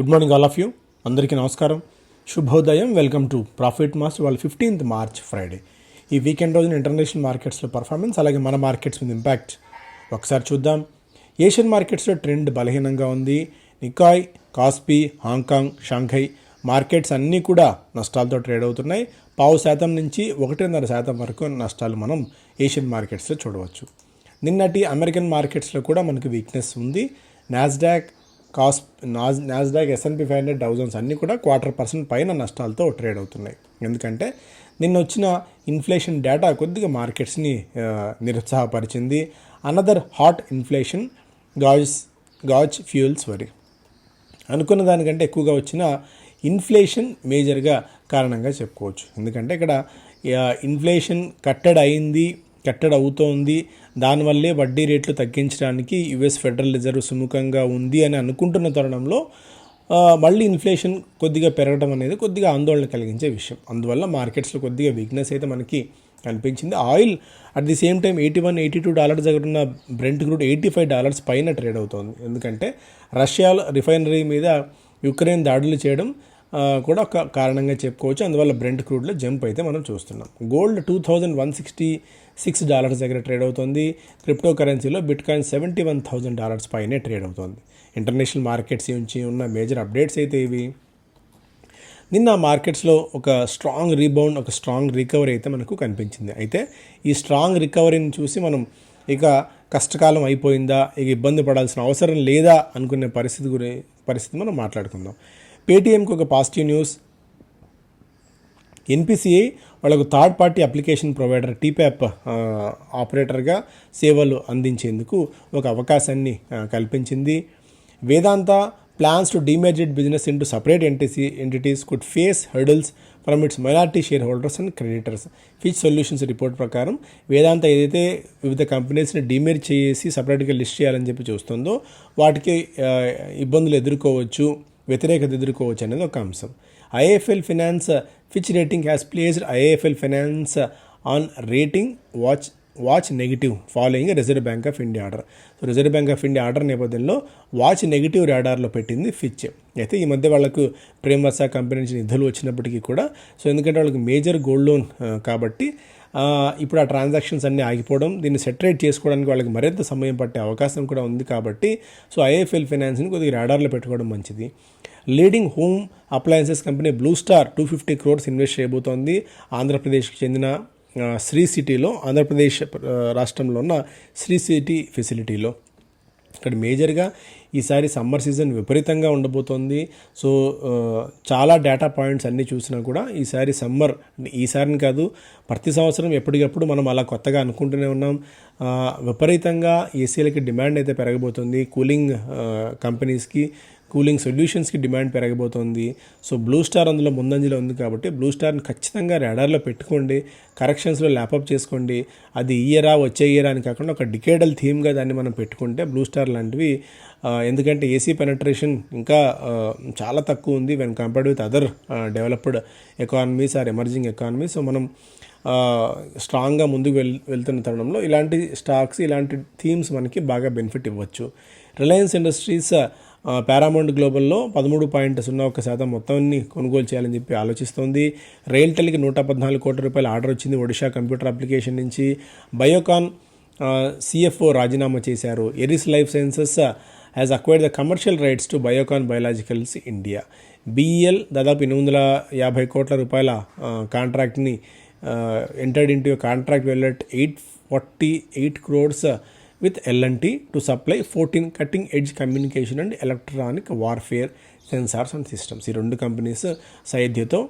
Good morning all of you. అందరికీ నమస్కారం. శుభోదయం. వెల్కమ్ టు ప్రాఫిట్ మాస్టర్ వాళ్ళ ఫిఫ్టీన్త్ మార్చ్ ఫ్రైడే. ఈ వీకెండ్ రోజున ఇంటర్నేషనల్ మార్కెట్స్లో పర్ఫార్మెన్స్ అలాగే మన మార్కెట్స్ మీద ఇంపాక్ట్. ఒకసారి చూద్దాం. ఏషియన్ మార్కెట్స్లో ట్రెండ్ బలహీనంగా ఉంది. Nikkei Kospi Hong Kong Shanghai markets అన్నీ కూడా నష్టాలతో ట్రేడ్ అవుతున్నాయి. పావు శాతం నుంచి ఒకటిన్నర శాతం వరకు నష్టాలు మనం ఏషియన్ మార్కెట్స్లో చూడవచ్చు. నిన్నటి అమెరికన్ మార్కెట్స్లో కూడా మనకు వీక్నెస్ ఉంది. నాస్డాక్ కాస్ Naaz Nasdaq S and P five hundred thousands అన్నీ కూడా క్వార్టర్ పర్సెంట్ పైన నష్టాలతో ట్రేడ్ అవుతున్నాయి. ఎందుకంటే నిన్న వచ్చిన ఇన్ఫ్లేషన్ డేటా కొద్దిగా మార్కెట్స్ని నిరుత్సాహపరిచింది. Another hot inflation gauge gauge fuels worry. అనుకున్న దానికంటే ఎక్కువగా వచ్చిన ఇన్ఫ్లేషన్ మేజర్గా కారణంగా చెప్పుకోవచ్చు. ఎందుకంటే ఇక్కడ ఇన్ఫ్లేషన్ కట్టడి అయింది. కట్టడి అవుతోంది. దానివల్లే వడ్డీ రేట్లు తగ్గించడానికి యుఎస్ ఫెడరల్ రిజర్వ్ సుముఖంగా ఉంది అని అనుకుంటున్న తరుణంలో మళ్ళీ ఇన్ఫ్లేషన్ కొద్దిగా పెరగడం అనేది కొద్దిగా ఆందోళన కలిగించే విషయం. అందువల్ల మార్కెట్స్లో కొద్దిగా వీక్నెస్ అయితే మనకి కనిపించింది. Oil at the same time eighty one eighty two dollars దగ్గర ఉన్న Brent crude eighty five dollars పైన ట్రేడ్ అవుతోంది. ఎందుకంటే రష్యా రిఫైనరీ మీద యుక్రెయిన్ దాడులు చేయడం కూడా ఒక కారణంగా చెప్పుకోవచ్చు. అందువల్ల బ్రెంట్ క్రూడ్లో జంప్ అయితే మనం చూస్తున్నాం. Gold two thousand one sixty six dollars దగ్గర ట్రేడ్ అవుతుంది. క్రిప్టో కరెన్సీలో bitcoin seventy one thousand dollars పైనే ట్రేడ్ అవుతుంది. ఇంటర్నేషనల్ మార్కెట్స్ నుంచి ఉన్న మేజర్ అప్డేట్స్ అయితే ఇవి. నిన్న మార్కెట్స్లో ఒక స్ట్రాంగ్ రీబౌండ్ ఒక స్ట్రాంగ్ రికవరీ అయితే మనకు కనిపించింది. అయితే ఈ స్ట్రాంగ్ రికవరీని చూసి మనం ఇక కష్టకాలం అయిపోయిందా ఇక ఇబ్బంది పడాల్సిన అవసరం లేదా అనుకునే పరిస్థితి గురి పరిస్థితి మనం మాట్లాడుకుందాం. పేటీఎంకి ఒక పాజిటివ్ న్యూస్. ఎన్పిసిఐ వాళ్ళకు third party application provider TPAP ఆపరేటర్గా సేవలు అందించేందుకు ఒక అవకాశాన్ని కల్పించింది. Vedanta plans to demerged business into separate entity entities could face hurdles from its minority shareholders and creditors Fitch Solutions report ప్రకారం వేదాంత ఏదైతే వివిధ కంపెనీస్ని డిమెర్జ్ చేసి సపరేట్గా లిస్ట్ చేయాలని చెప్పి చూస్తుందో వాటికి ఇబ్బందులు ఎదుర్కోవచ్చు వ్యతిరేకత ఎదుర్కోవచ్చు అనేది ఒక అంశం. IIFL finance Fitch rating has placed IIFL finance on rating watch watch negative following Reserve Bank of India order so Reserve Bank of India order నేపథ్యంలో వాచ్ నెగిటివ్ రాడార్లో పెట్టింది ఫిచ్ అయితే ఈ మధ్య వాళ్ళకు ప్రేమవర్స కంపెనీ నుంచి నిధులు వచ్చినప్పటికీ కూడా సో ఎందుకంటే వాళ్ళకి మేజర్ గోల్డ్ లోన్ కాబట్టి ఇప్పుడు ఆ ట్రాన్సాక్షన్స్ అన్నీ ఆగిపోవడం దీన్ని సెటరేట్ చేసుకోవడానికి వాళ్ళకి మరింత సమయం పట్టే అవకాశం కూడా ఉంది కాబట్టి సో ఐఎఫ్ఎల్ ఫైనాన్స్ని కొద్దిగా రాడార్లో పెట్టుకోవడం మంచిది. Leading home appliances company Blue Star two fifty crores invest చేయబోతోంది. ఆంధ్రప్రదేశ్కి చెందిన శ్రీ సిటీలో ఆంధ్రప్రదేశ్ రాష్ట్రంలో ఉన్న శ్రీ సిటీ ఫెసిలిటీలో. ఇక్కడ మేజర్గా ఈసారి సమ్మర్ సీజన్ విపరీతంగా ఉండబోతోంది. సో చాలా డేటా పాయింట్స్ అన్నీ చూసినా కూడా ఈసారి సమ్మర్ ఈసారిని కాదు ప్రతి సంవత్సరం ఎప్పటికప్పుడు మనం అలా కొత్తగా అనుకుంటూనే ఉన్నాం. విపరీతంగా ఏసీలకి డిమాండ్ అయితే పెరగబోతుంది. కూలింగ్ కంపెనీస్కి కూలింగ్ సొల్యూషన్స్కి డిమాండ్ పెరగబోతోంది. సో బ్లూ స్టార్ అందులో ముందంజలో ఉంది కాబట్టి బ్లూ స్టార్ని ఖచ్చితంగా రాడార్లో పెట్టుకోండి. కరెక్షన్స్లో ల్యాపప్ చేసుకోండి. అది ఇయరా వచ్చే ఇయరా అని కాకుండా ఒక డికేడల్ థీమ్గా దాన్ని మనం పెట్టుకుంటే బ్లూ స్టార్ లాంటివి ఎందుకంటే ఏసీ పెనట్రేషన్ ఇంకా చాలా తక్కువ ఉంది when compared with other developed economies or emerging economy so మనం స్ట్రాంగ్గా ముందుకు వెల్ వెళ్తున్న తరుణంలో ఇలాంటి స్టాక్స్ ఇలాంటి థీమ్స్ మనకి బాగా బెనిఫిట్ ఇవ్వచ్చు. రిలయన్స్ ఇండస్ట్రీస్ పారామౌంట్ గ్లోబల్లో పదమూడు పాయింట్ సున్నా ఒక్క శాతం మొత్తాన్ని కొనుగోలు చేయాలని చెప్పి ఆలోచిస్తోంది. రైల్టెల్కి నూట పద్నాలుగు కోట్ల రూపాయల ఆర్డర్ వచ్చింది ఒడిషా కంప్యూటర్ అప్లికేషన్ నుంచి. బయోకాన్ సిఎఫ్ఓ రాజీనామా చేశారు. Eris Life Sciences has acquired the commercial rights to Biocon biologicals India BEL దాదాపు ఎనిమిది వందల యాభై కోట్ల రూపాయల కాంట్రాక్ట్ని entered into contract వెల్లెట్ eight forty eight crores with LNT to supply fourteen cutting edge communication and electronic warfare sensors and systems. ఈ రెండు companies సైద్యతో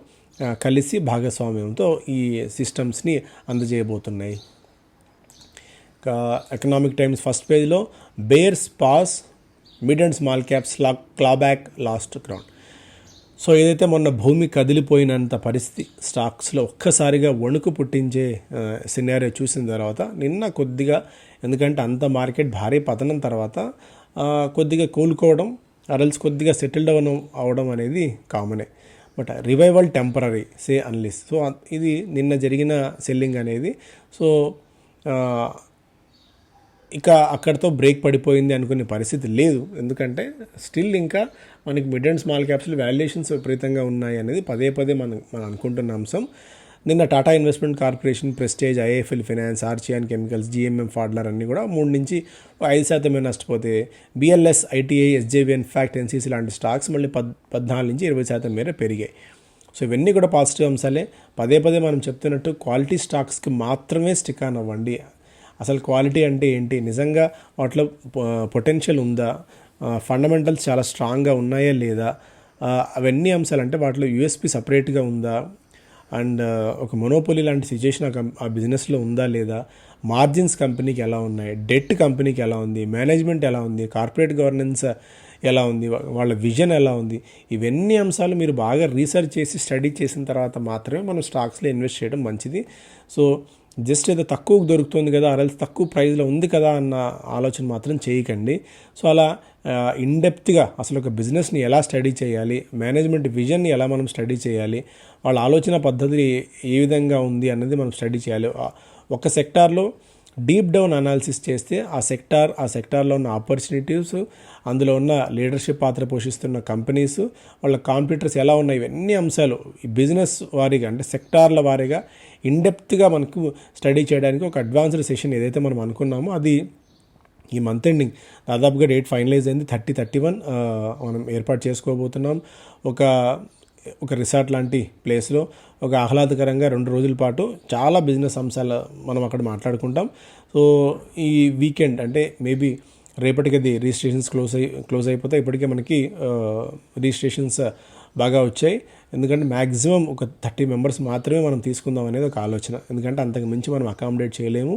కలిసి భాగస్వామ్యంతో ఈ సిస్టమ్స్ని అందజేయబోతున్నాయి. ఎకనామిక్ టైమ్స్ ఫస్ట్ పేజ్లో bears pass mid and small caps law claw back lost ground. So ఏదైతే మొన్న భూమి కదిలిపోయినంత పరిస్థితి స్టాక్స్లో ఒక్కసారిగా వణుకు పుట్టించే సినారియో చూసిన తర్వాత నిన్న కొద్దిగా ఎందుకంటే అంత మార్కెట్ భారీ పతనం తర్వాత కొద్దిగా కోలుకోవడం అరల్స్ కొద్దిగా సెటిల్ డౌన్ అవడం అనేది కామనే but revival temporary say analysts so ఇది నిన్న జరిగిన సెల్లింగ్ అనేది. సో ఇక అక్కడితో బ్రేక్ పడిపోయింది అనుకునే పరిస్థితి లేదు. ఎందుకంటే స్టిల్ ఇంకా మనకి మిడ్ అండ్ స్మాల్ క్యాప్స్లో వాల్యుయేషన్స్ విపరీతంగా ఉన్నాయి అనేది పదే పదే మనం మనం అనుకుంటున్న అంశం. నిన్న Tata investment corporation Prestige IIFL finance Archean chemicals GMM Pfaudler అన్నీ కూడా మూడు నుంచి ఐదు శాతమే నష్టపోతే BLS ITI SJVN FACT NCC లాంటి స్టాక్స్ మళ్ళీ పద్ పద్నాలుగు నుంచి ఇరవై శాతం మేర పెరిగాయి. సో ఇవన్నీ కూడా పాజిటివ్ అంశాలే. పదే పదే మనం చెప్తున్నట్టు క్వాలిటీ స్టాక్స్కి మాత్రమే స్టిక్ ఆన్ అవ్వండి. అసలు క్వాలిటీ అంటే ఏంటి? నిజంగా వాటిలో పొటెన్షియల్ ఉందా? ఫండమెంటల్స్ చాలా స్ట్రాంగ్గా ఉన్నాయా లేదా? అవన్నీ అంశాలు అంటే వాటిలో యూఎస్పి సపరేట్గా ఉందా? అండ్ ఒక మొనోపోలీ లాంటి సిచ్యుయేషన్ ఆ కం- ఆ బిజినెస్లో ఉందా లేదా? మార్జిన్స్ కంపెనీకి ఎలా ఉన్నాయి? డెట్ కంపెనీకి ఎలా ఉంది? మేనేజ్మెంట్ ఎలా ఉంది? కార్పొరేట్ గవర్నెన్స్ ఎలా ఉంది? వాళ్ళ విజన్ ఎలా ఉంది? ఇవన్నీ అంశాలు మీరు బాగా రీసెర్చ్ చేసి స్టడీ చేసిన తర్వాత మాత్రమే మనం స్టాక్స్లో ఇన్వెస్ట్ చేయడం మంచిది. సో జస్ట్ ఏదో తక్కువకు దొరుకుతుంది కదా అరల్స్ తక్కువ ప్రైస్లో ఉంది కదా అన్న ఆలోచన మాత్రం చేయకండి. సో అలా ఇన్డెప్త్గా అసలు ఒక బిజినెస్ని ఎలా స్టడీ చేయాలి మేనేజ్మెంట్ విజన్ని ఎలా మనం స్టడీ చేయాలి వాళ్ళ ఆలోచన పద్ధతి ఏ విధంగా ఉంది అన్నది మనం స్టడీ చేయాలి. ఒక సెక్టార్లో డీప్ డౌన్ అనాలిసిస్ చేస్తే ఆ సెక్టార్ ఆ సెక్టార్లో ఉన్న ఆపర్చునిటీస్ అందులో ఉన్న లీడర్షిప్ పాత్ర పోషిస్తున్న కంపెనీస్ వాళ్ళ కాంప్యూటర్స్ ఎలా ఉన్నాయి ఇవన్నీ అంశాలు ఈ బిజినెస్ వారీగా అంటే సెక్టార్ల వారీగా ఇన్డెప్త్గా మనకు స్టడీ చేయడానికి ఒక అడ్వాన్స్డ్ సెషన్ ఏదైతే మనం అనుకున్నామో అది ఈ మంత్ ఎండింగ్. దాదాపుగా డేట్ ఫైనలైజ్ అయింది థర్టీ థర్టీ వన్ మనం ఏర్పాటు చేసుకోబోతున్నాం. ఒక ఒక రిసార్ట్ లాంటి ప్లేస్లో ఒక ఆహ్లాదకరంగా రెండు రోజుల పాటు చాలా బిజినెస్ అంశాలు మనం అక్కడ మాట్లాడుకుంటాం. సో ఈ వీకెండ్ అంటే మేబీ రేపటికి అది రిజిస్ట్రేషన్స్ క్లోజ్ అయి క్లోజ్ అయిపోతే ఇప్పటికే మనకి రిజిస్ట్రేషన్స్ బాగా వచ్చాయి. ఎందుకంటే మ్యాక్సిమం ఒక థర్టీ మెంబర్స్ మాత్రమే మనం తీసుకుందాం అనేది ఒక ఆలోచన. ఎందుకంటే అంతకు మించి మనం అకామిడేట్ చేయలేము.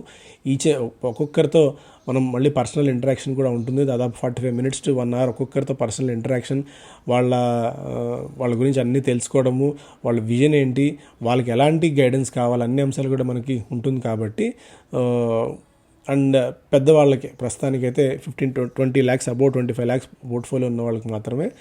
ఈచే ఒక్కొక్కరితో మనం మళ్ళీ పర్సనల్ ఇంటరాక్షన్ కూడా ఉంటుంది. దాదాపు forty five minutes to one hour ఒక్కొక్కరితో personal interaction. వాళ్ళ వాళ్ళ గురించి అన్నీ తెలుసుకోవడము వాళ్ళ విజన్ ఏంటి వాళ్ళకి ఎలాంటి గైడెన్స్ కావాలి అన్ని అంశాలు కూడా మనకి ఉంటుంది కాబట్టి అండ్ పెద్దవాళ్ళకి ప్రస్తుతానికైతే fifteen to twenty lakhs above twenty five lakhs portfolio ఉన్న వాళ్ళకి మాత్రమే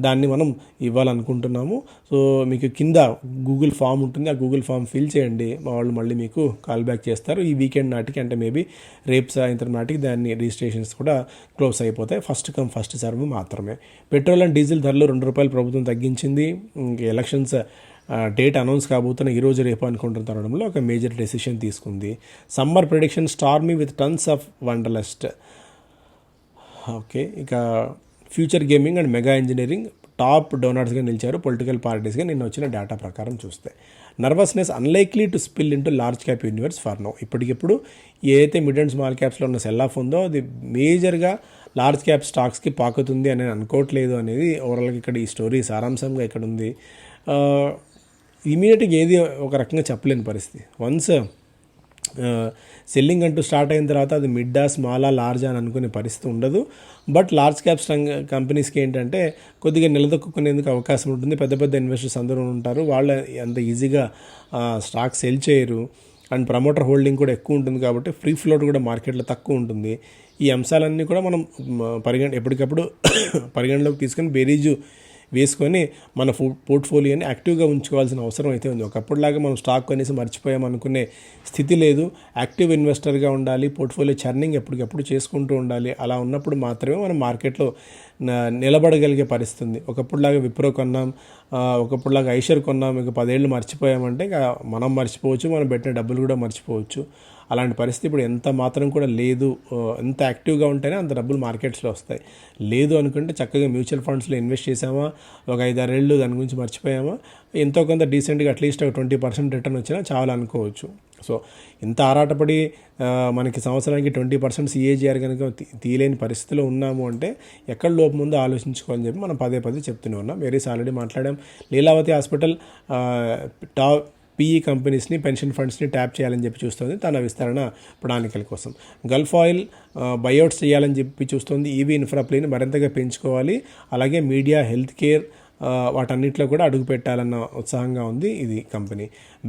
దాన్ని మనం ఇవ్వాలనుకుంటున్నాము. సో మీకు కింద గూగుల్ ఫామ్ ఉంటుంది. ఆ గూగుల్ ఫామ్ ఫిల్ చేయండి. మా వాళ్ళు మళ్ళీ మీకు కాల్ బ్యాక్ చేస్తారు. ఈ వీకెండ్ నాటికి అంటే మేబీ రేపు సాయంత్రం నాటికి దాన్ని రిజిస్ట్రేషన్స్ కూడా క్లోజ్ అయిపోతాయి. ఫస్ట్ కమ్ ఫస్ట్ సర్వ్ మాత్రమే. పెట్రోల్ అండ్ డీజిల్ ధరలు రెండు రూపాయలు ప్రభుత్వం తగ్గించింది. ఇంక ఎలక్షన్స్ డేట్ అనౌన్స్ కాబోతున్న ఈరోజు రేపు అనుకుంటున్న తరుణంలో ఒక మేజర్ డెసిషన్ తీసుకుంది. Summer prediction stormy with tons of wanderlust. Okay ఇక future gaming and mega engineering top డోనర్స్గా నిలిచారు పొలిటికల్ పార్టీస్గా నిన్న వచ్చిన డేటా ప్రకారం చూస్తే. Nervousness unlikely to spill into large cap universe for no ఇప్పటికిప్పుడు ఏదైతే మిడ్ అండ్ స్మాల్ క్యాప్స్లో ఉన్న సెల్ ఆఫ్ ఉందో అది మేజర్గా లార్జ్ క్యాప్ స్టాక్స్కి పాకుతుంది అని అనుకోవట్లేదు అనేది ఓవరాల్గా ఇక్కడ ఈ స్టోరీ సారాంశంగా ఇక్కడ ఉంది. ఇమీడియట్గా ఏది ఒక రకంగా చెప్పలేని పరిస్థితి. వన్స్ సెల్లింగ్ uh, అంటూ స్టార్ట్ అయిన తర్వాత అది మిడ్డా స్మాలా లార్జ్ అని అనుకునే పరిస్థితి ఉండదు. బట్ లార్జ్ క్యాప్ కంపెనీస్కి ఏంటంటే కొద్దిగా నిలదొక్కునేందుకు అవకాశం ఉంటుంది. పెద్ద పెద్ద ఇన్వెస్టర్స్ అందరూ ఉంటారు. వాళ్ళు అంత ఈజీగా స్టాక్ సెల్ చేయరు. అండ్ ప్రమోటర్ హోల్డింగ్ కూడా ఎక్కువ ఉంటుంది కాబట్టి ఫ్రీ ఫ్లోట్ కూడా మార్కెట్లో తక్కువ ఉంటుంది. ఈ అంశాలన్నీ కూడా మనం పరిగణ ఎప్పటికప్పుడు పరిగణలోకి తీసుకొని బేరీజు వేసుకొని మన పోర్ట్ఫోలియోని యాక్టివ్గా ఉంచుకోవాల్సిన అవసరం అయితే ఉంది. ఒకప్పుడులాగా మనం స్టాక్ కొనేసి మర్చిపోయాం అనుకునే స్థితి లేదు. యాక్టివ్ ఇన్వెస్టర్గా ఉండాలి పోర్ట్ఫోలియో చర్నింగ్ ఎప్పటికప్పుడు చేసుకుంటూ ఉండాలి. అలా ఉన్నప్పుడు మాత్రమే మనం మార్కెట్లో నిలబడగలిగే పరిస్థితి ఉంది ఒకప్పుడులాగా విప్రో కొన్నాం ఒకప్పుడులాగా ఐషర్ కొన్నాం ఇక పదేళ్ళు మర్చిపోయామంటే ఇక మనం మర్చిపోవచ్చు మనం పెట్టిన డబ్బులు కూడా మర్చిపోవచ్చు. అలాంటి పరిస్థితి ఇప్పుడు ఎంత మాత్రం కూడా లేదు ఎంత యాక్టివ్గా ఉంటేనే అంత డబ్బులు మార్కెట్స్లో వస్తాయి. లేదు అనుకుంటే చక్కగా మ్యూచువల్ ఫండ్స్లో ఇన్వెస్ట్ చేసామా ఒక ఐదారేళ్ళు దాని గురించి మర్చిపోయామా ఎంతో కొంత డీసెంట్గా అట్లీస్ట్ ఒక ట్వంటీ పర్సెంట్ రిటర్న్ వచ్చినా చాలా అనుకోవచ్చు. సో ఇంత ఆరాటపడి మనకి సంవత్సరానికి ట్వంటీ పర్సెంట్ సిఏజీఆర్ కనుక తీ- తీయలేని పరిస్థితిలో ఉన్నాము అంటే ఎక్కడ లోపం ముందు ఆలోచించుకోవాలని చెప్పి మనం పదే పదే చెప్తూనే ఉన్నాం. వేరేస్ ఆల్రెడీ మాట్లాడాం. లీలావతి హాస్పిటల్ టాప్ పీఈ కంపెనీస్ని పెన్షన్ ఫండ్స్ని ట్యాప్ చేయాలని చెప్పి చూస్తుంది. తన విస్తరణ ప్రణాళికల కోసం. గల్ఫ్ ఆయిల్ బయోట్స్ చేయాలని చెప్పి చూస్తుంది. ఈవీ ఇన్ఫ్రాప్లేని మరింతగా పెంచుకోవాలి. అలాగే మీడియా హెల్త్ కేర్ వాటన్నిటిలో కూడా అడుగు పెట్టాలన్న ఉత్సాహంగా ఉంది ఇది కంపెనీ.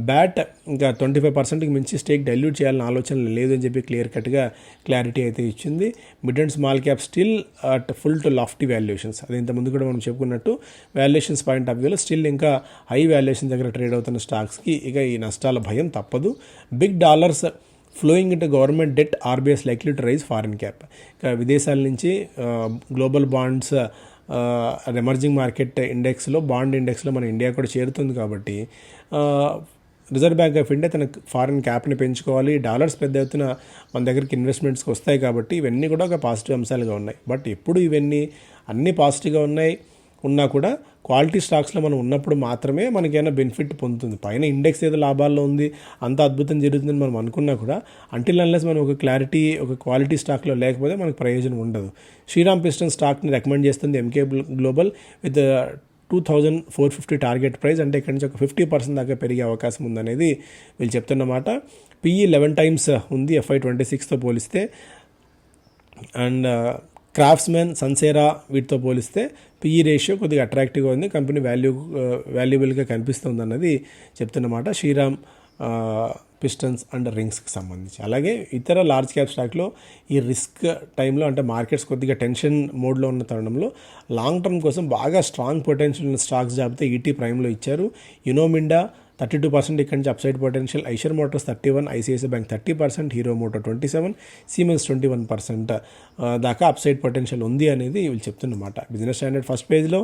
బ్యాట్ ఇంకా ట్వంటీ ఫైవ్ పర్సెంట్కి మించి స్టేక్ డైల్యూట్ చేయాలన్న ఆలోచన లేదని చెప్పి క్లియర్ కట్గా క్లారిటీ అయితే ఇచ్చింది. Mid and small cap still at full to lofty valuations. అది ఇంతకుముందు కూడా మనం చెప్పుకున్నట్టు వాల్యుయేషన్స్ పాయింట్ ఆఫ్ వ్యూలో స్టిల్ ఇంకా హై వాల్యుయేషన్ దగ్గర ట్రేడ్ అవుతున్న స్టాక్స్కి ఇక ఈ నష్టాల భయం తప్పదు. Big dollars flowing into government debt RBI's likely to raise foreign cap. ఇక విదేశాల నుంచి గ్లోబల్ బాండ్స్ ఎమర్జింగ్ మార్కెట్ ఇండెక్స్లో బాండ్ ఇండెక్స్లో మన ఇండియా కూడా చేరుతుంది కాబట్టి రిజర్వ్ బ్యాంక్ ఆఫ్ ఇండియా తన ఫారిన్ క్యాప్ని పెంచుకోవాలి. డాలర్స్ పెద్ద ఎత్తున మన దగ్గరికి ఇన్వెస్ట్మెంట్స్కి వస్తాయి కాబట్టి ఇవన్నీ కూడా ఒక పాజిటివ్ అంశాలుగా ఉన్నాయి. బట్ ఎప్పుడు ఇవన్నీ అన్నీ పాజిటివ్గా ఉన్నాయి. ఉన్నా కూడా క్వాలిటీ స్టాక్స్లో మనం ఉన్నప్పుడు మాత్రమే మనకైనా బెనిఫిట్ పొందుతుంది. పైన ఇండెక్స్ ఏదో లాభాల్లో ఉంది అంత అద్భుతం జరుగుతుందని మనం అనుకున్నా కూడా అంటిల్ అన్లెస్ మనం ఒక క్లారిటీ ఒక క్వాలిటీ స్టాక్లో లేకపోతే మనకు ప్రయోజనం ఉండదు. శ్రీరామ్ పిస్టన్ స్టాక్ని రికమెండ్ చేస్తుంది Emkay global with two thousand four fifty target price అంటే ఇక్కడ నుంచి ఒక ఫిఫ్టీ పర్సెంట్ దాకా పెరిగే అవకాశం ఉందనేది వీళ్ళు చెప్తున్నమాట పిఈ లెవెన్ టైమ్స్ ఉంది ఎఫ్ఐ ట్వంటీ సిక్స్తో పోలిస్తే. అండ్ uh, క్రాఫ్ట్స్మెన్ సన్సేరా వీటితో పోలిస్తే పిఈ రేషియో కొద్దిగా అట్రాక్టివ్గా ఉంది. కంపెనీ వాల్యూ వాల్యుబుల్గా uh, కనిపిస్తుంది అన్నది చెప్తున్నమాట శ్రీరామ్ పిస్టన్స్ అండ్ రింగ్స్కి సంబంధించి. అలాగే ఇతర లార్జ్ క్యాప్ స్టాక్లో ఈ రిస్క్ టైంలో అంటే మార్కెట్స్ కొద్దిగా టెన్షన్ మోడ్లో ఉన్న తరుణంలో లాంగ్ టర్మ్ కోసం బాగా స్ట్రాంగ్ పొటెన్షియల్ ఉన్న స్టాక్స్ జాబితా ఈటీ ప్రైమ్లో ఇచ్చారు. యునోమిండా థర్టీ టూ పర్సెంట్ ఇక్కడి నుంచి upside potential Eicher motors thirty one ICICI bank thirty percent Hero motor twenty seven Siemens twenty one percent దాకా అప్సైడ్ పొటెన్షియల్ ఉంది అనేది వీళ్ళు చెప్తున్నమాట. బిజినెస్ స్టాండర్డ్ ఫస్ట్ పేజ్లో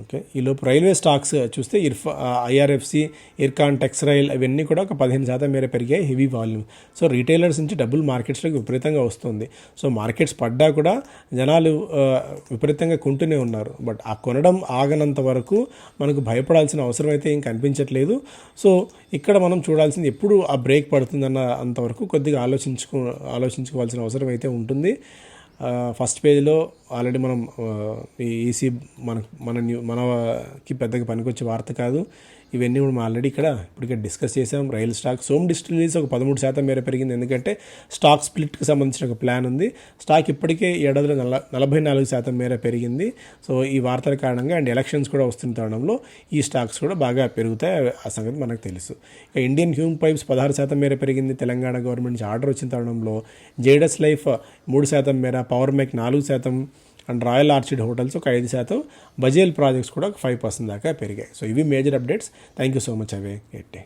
ఓకే. ఈలోపు రైల్వే స్టాక్స్ చూస్తే ఇర్ఫా ఐఆర్ఎఫ్సి ఇర్కాన్ టెక్స్రైల్ ఇవన్నీ కూడా ఒక పదిహేను శాతం మేర పెరిగాయి హెవీ వాల్యూమ్. సో రీటైలర్స్ నుంచి డబ్బులు మార్కెట్స్లోకి విపరీతంగా వస్తుంది. సో మార్కెట్స్ పడ్డా కూడా జనాలు విపరీతంగా కొంటూనే ఉన్నారు. బట్ ఆ కొనడం ఆగనంత వరకు మనకు భయపడాల్సిన అవసరం అయితే ఏం కనిపించట్లేదు. సో ఇక్కడ మనం చూడాల్సింది ఎప్పుడు ఆ బ్రేక్ పడుతుందన్న అంతవరకు కొద్దిగా ఆలోచించుకో ఆలోచించుకోవాల్సిన అవసరం అయితే ఉంటుంది. ఫస్ట్ పేజ్లో ఆల్రెడీ మనం ఈ ఈసీ మన మన న్యూ మనకి పెద్దగా పనికొచ్చే వార్త కాదు. ఇవన్నీ కూడా మనం ఆల్రెడీ ఇక్కడ ఇప్పటికే డిస్కస్ చేసాం రైల్ స్టాక్ సోమ్ డిస్టిలరీస్ ఒక పదమూడు శాతం మేర పెరిగింది. ఎందుకంటే స్టాక్ స్ప్లిట్కి సంబంధించిన ఒక ప్లాన్ ఉంది. స్టాక్ ఇప్పటికే ఏడాదిలో నల నలభై నాలుగు శాతం మేర పెరిగింది. సో ఈ వార్తల కారణంగా అండ్ ఎలక్షన్స్ కూడా వస్తున్న తరుణంలో ఈ స్టాక్స్ కూడా బాగా పెరుగుతాయి. ఆ సంగతి మనకు తెలుసు. ఇక ఇండియన్ హ్యూమ్ పైప్స్ పదహారు శాతం మేర పెరిగింది. తెలంగాణ గవర్నమెంట్ నుంచి ఆర్డర్ వచ్చిన తరుణంలో జేడస్ లైఫ్ మూడు శాతం మేర పవర్ మేక్ నాలుగు శాతం అండ్ రాయల్ ఆర్చిడ్ హోటల్స్ ఒక ఐదు శాతం బజేల్ ప్రాజెక్ట్స్ కూడా ఒక ఫైవ్ పర్సెంట్ దాకా పెరిగాయి. సో ఇవి major updates thank you so much అవే. ఎట్టే